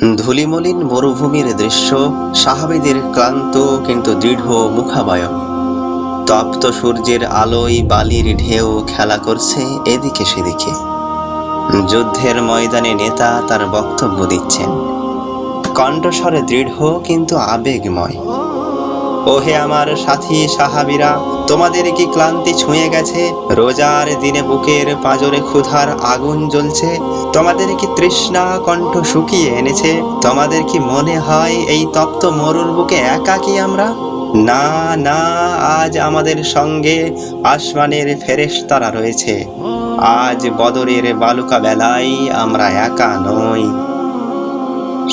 ধুলিমলিন মরুভূমির দৃশ্য, সাহাবিদের ক্লান্ত কিন্তু দৃঢ় মুখাবয়ব তপ্ত সূর্যের আলোয় বালির ঢেউ খেলা করছে এদিকে সেদিকে। যুদ্ধের ময়দানে নেতা তার বক্তব্য দিচ্ছেন। কণ্ঠস্বরে দৃঢ় কিন্তু আবেগময়। ওহে আমার সাথী সাহাবিরা, তোমাদের কি ক্লান্তি ছুঁয়ে গেছে? রোজার দিনে বুকের পাজরে ক্ষুধার আগুন জ্বলছে। তোমাদের কি তৃষ্ণা কণ্ঠ শুকিয়ে এনেছে? তোমাদের কি মনে হয় এই তপ্ত মরুর বুকে একাকী আমরা? না না, আজ আমাদের সঙ্গে আসমানের ফেরেশতারা রয়েছে। আজ বদরের বালুকা বেলায় আমরা একা নই।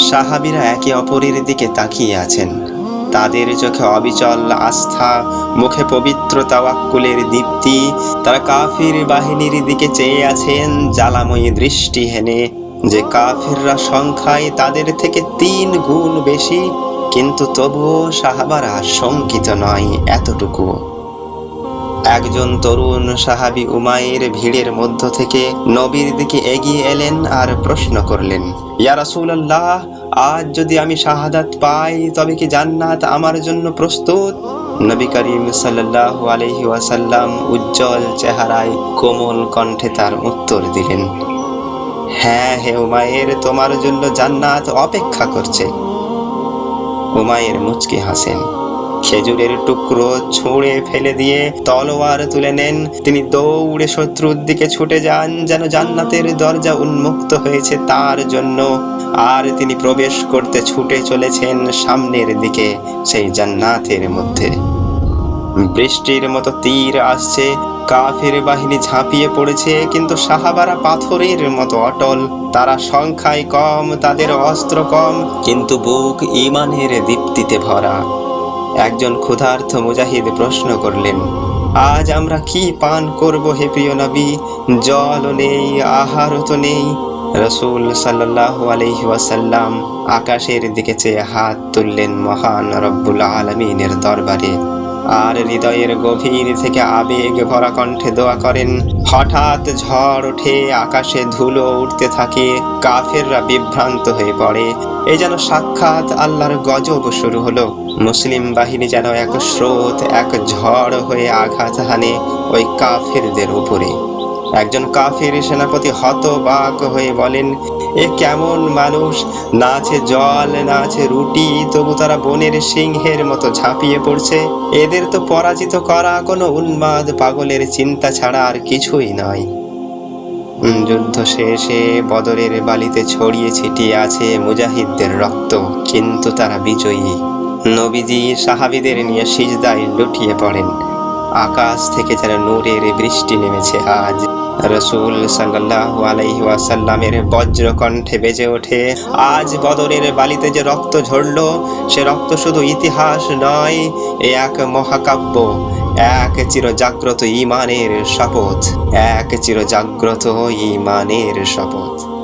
সাহাবিরা একে অপরের দিকে তাকিয়ে আছেন। তাদের চোখে অবিচল আস্থা, মুখে পবিত্র তাওয়াক্কুলের দীপ্তি। তারা কাফির বাহিনীর দিকে চেয়ে আছেন, জ্বালাময়ী দৃষ্টি হেনে। যে কাফিররা সংখ্যায় তাদের থেকে তিন গুণ বেশি, কিন্তু তবুও সাহাবারা শঙ্কিত নয় এতটুকু। একজন তরুণ সাহাবি উমাইর ভিড়ের মধ্য থেকে নবীর দিকে এগিয়ে এলেন আর প্রশ্ন করলেন, ইয়া আজ যদি আমি শাহাদাত পাই, তবে কি জান্নাত আমার জন্য প্রস্তুত? নবী করিম সাল্লাহ আলহি ওয়াসাল্লাম উজ্জ্বল চেহারায় কোমল কণ্ঠে তার উত্তর দিলেন হ্যাঁ হে উমায়ের তোমার জন্য জান্নাত অপেক্ষা করছে। উমায়ের মুচকি হাসেন। খেজুরের টুকরো ছুঁড়ে ফেলে দিয়ে তলোয়ার তুলে নেন। তিনি দৌড়ে শত্রুর দিকে ছুটে যান, যেন জান্নাতের দরজা উন্মুক্ত হয়েছে তার জন্য। আর তিনি প্রবেশ করতে ছুটে চলেছেন সামনের দিকে, সেই জান্নাতের মধ্যে। বৃষ্টির মতো তীর আসছে, কাফের বাহিনী ঝাঁপিয়ে পড়েছে, কিন্তু সাহাবারা পাথরের মতো অটল। তারা সংখ্যায় কম, তাদের অস্ত্র কম, কিন্তু বুক ইমানের দীপ্তিতে ভরা। একজন ক্ষুধার্থ মুজাহিদ প্রশ্ন করলেন, আজ আমরা কি পান করব হে প্রিয় নবী? জলও নেই আহারও তো নেই। রসুল সাল্লাহ আলহি ওয়াসাল্লাম আকাশের দিকে চেয়ে হাত তুললেন মহান রব্বুল আলমিনের দরবারে। আর হৃদয়ের গভীর থেকে আবেগ ভরা কণ্ঠে দোয়া করেন। হঠাৎ ঝড় ওঠে, আকাশে ধুলো উঠতে থাকে, কাফেররা বিভ্রান্ত হয়ে পড়ে। এ যেন সাক্ষাৎ আল্লাহর গজব শুরু হলো। মুসলিম বাহিনী যেন এক স্রোত, এক ঝড় হয়ে আঘাত হানে ওই কাফেরদের উপরে। একজন কাফের সেনাপতি হতবাক হয়ে বলেন এ কেমন মানুষ? না আছে জল, না আছে রুটি, তবু তারা বনের সিংহের মতো ঝাঁপিয়ে পড়ছে। এদের তো পরাজিত করা কোনো উন্মাদ, পাগলের চিন্তা ছাড়া আর কিছুই নয়। যুদ্ধ শেষে বদরের বালিতে ছড়িয়ে ছিটিয়ে আছে মুজাহিদদের রক্ত, কিন্তু তারা বিজয়ী। নবীজি সাহাবিদের নিয়ে সিজদায় লুটিয়ে পড়েন। আকাশ থেকে যেন নূরের বৃষ্টি নেমেছে আজ। রসুল সাল্লাহ আলাইহি ওয়াসাল্লামের বজ্র কণ্ঠে বেজে ওঠে। আজ বদরের বালিতে যে রক্ত ঝরল, সে রক্ত শুধু ইতিহাস নয়, এ এক মহাকাব্য, এক চির জাগ্রত ইমানের শপথ, এক চির জাগ্রত ইমানের শপথ।